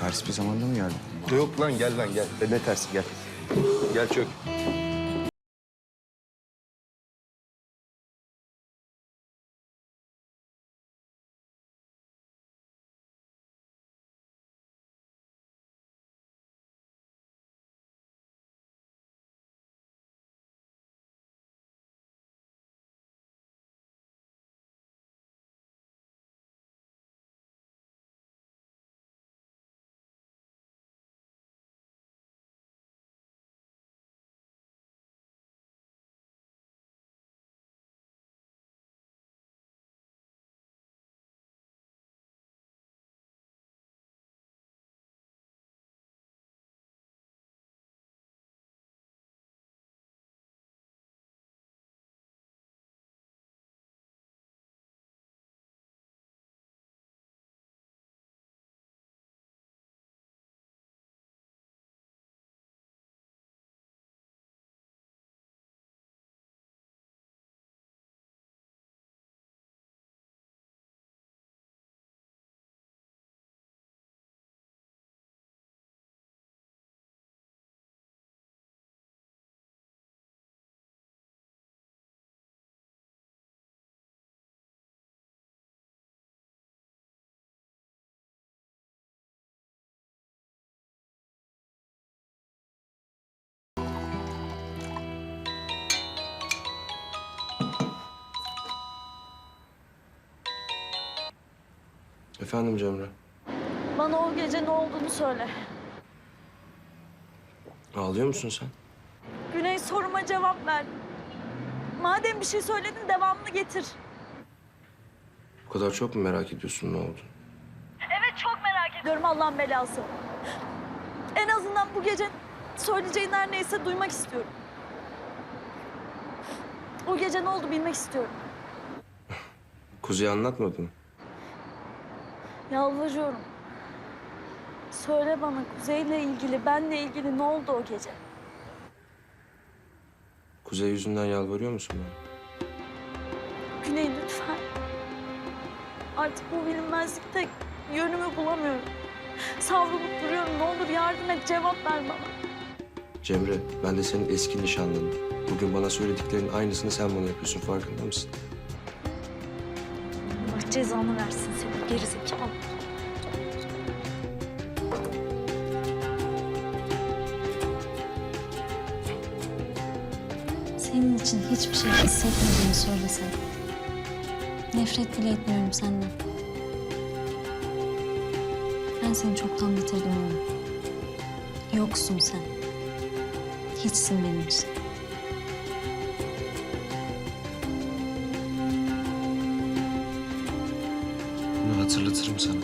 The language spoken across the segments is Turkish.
Ters bir zamanda mı geldin? Yok lan gel lan gel. Ne tersi gel. Gel çök. Efendim Cemre. Bana o gece ne olduğunu söyle. Ağlıyor musun sen? Güney soruma cevap ver. Madem bir şey söyledin devamını getir. Bu kadar çok mu merak ediyorsun ne oldu? Evet çok merak ediyorum Allah'ın belası. En azından bu gece söyleyeceğin her neyse duymak istiyorum. O gece ne oldu bilmek istiyorum. Kuzey anlatmadı mı? Yalvarıyorum. Söyle bana Kuzey'le ilgili, benle ilgili ne oldu o gece? Kuzey yüzünden yalvarıyor musun bana? Güney lütfen. Artık bu bilinmezlikte yönümü bulamıyorum. Savrulup duruyorum. Ne olur yardım et, cevap ver bana. Cemre, ben de senin eski nişanlınım. Bugün bana söylediklerinin aynısını sen bana yapıyorsun. Farkında mısın? Allah cezanı versin seni gerizekalı. Senin için hiçbir şey hissetmediğimi söylesem. Nefret bile etmiyorum senden. Ben seni çoktan bitirdim oğlum. Yoksun sen. Hiçsin benim için. Hatırlatırım sana.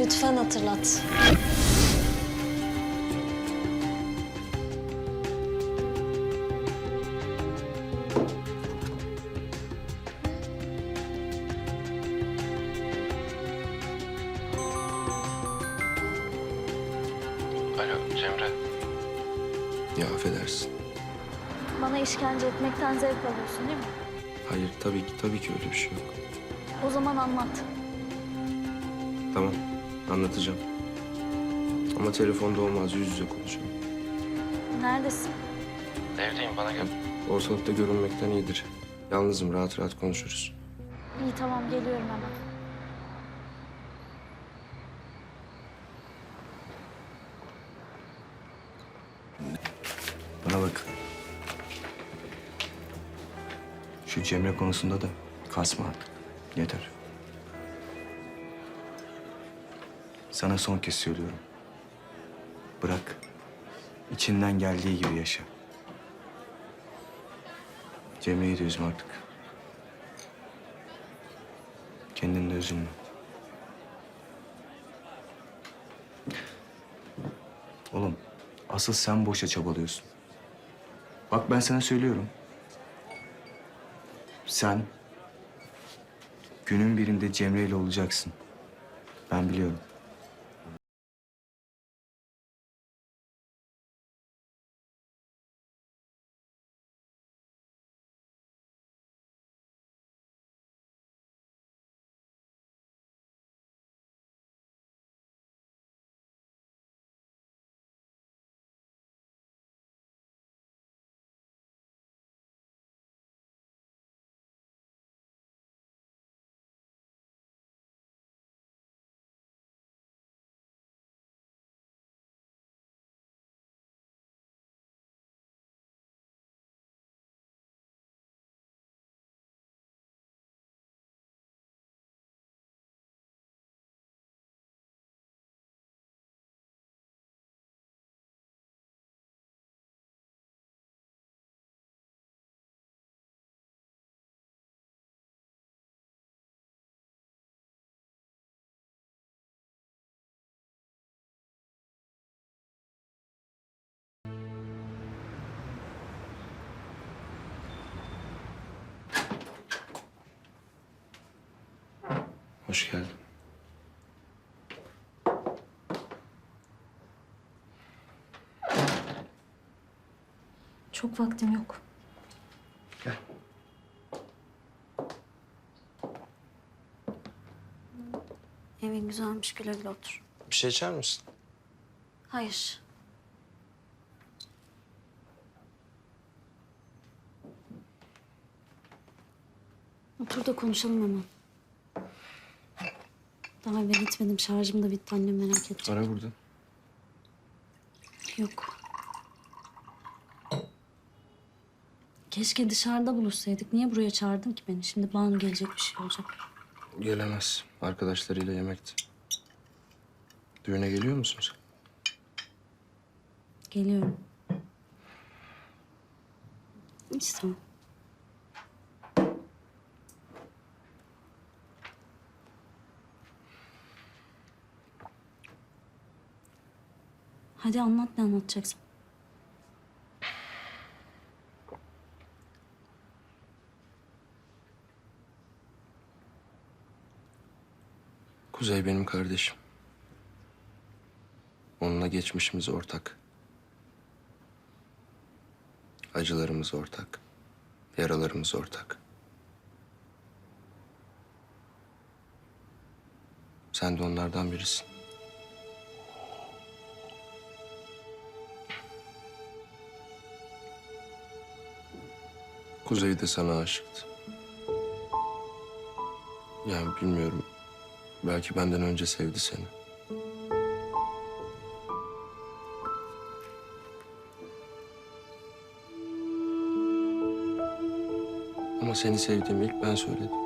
Lütfen hatırlat. Alo Cemre. Ya affedersin. Bana işkence etmekten zevk alıyorsun değil mi? Hayır tabii ki tabii ki öyle bir şey yok. O zaman anlat. Tamam anlatacağım. Ama telefonda olmaz yüz yüze konuşalım. Neredesin? Evdeyim bana gel. Ortalıkta görünmekten iyidir. Yalnızım rahat rahat konuşuruz. İyi tamam geliyorum hemen. Bana bak. Şu Cemre konusunda da kasma artık. Yeter. Sana son kez söylüyorum. Bırak. İçinden geldiği gibi yaşa. Cemre'yi de üzme artık. Kendini de üzülme. Oğlum, asıl sen boşa çabalıyorsun. Bak ben sana söylüyorum. Sen günün birinde Cemre ile olacaksın. Ben biliyorum. Hoş geldin. Çok vaktim yok. Gel. Evin güzelmiş güle güle otur. Bir şey içer misin? Hayır. Otur da konuşalım hemen. Daha eve gitmedim. Şarjım da bitti. Annem merak edecek. Ara burada. Yok. Keşke dışarıda buluşsaydık. Niye buraya çağırdın ki beni? Şimdi Banu gelecek bir şey olacak. Gelemez. Arkadaşlarıyla yemekti. Düğüne geliyor musun sen? Geliyorum. İstemem. Hadi anlat ne anlatacaksın. Kuzey benim kardeşim. Onunla geçmişimiz ortak. Acılarımız ortak. Yaralarımız ortak. Sen de onlardan birisin. Kuzey de sana aşıktı. Yani bilmiyorum. Belki benden önce sevdi seni. Ama seni sevdiğimi ilk ben söyledim.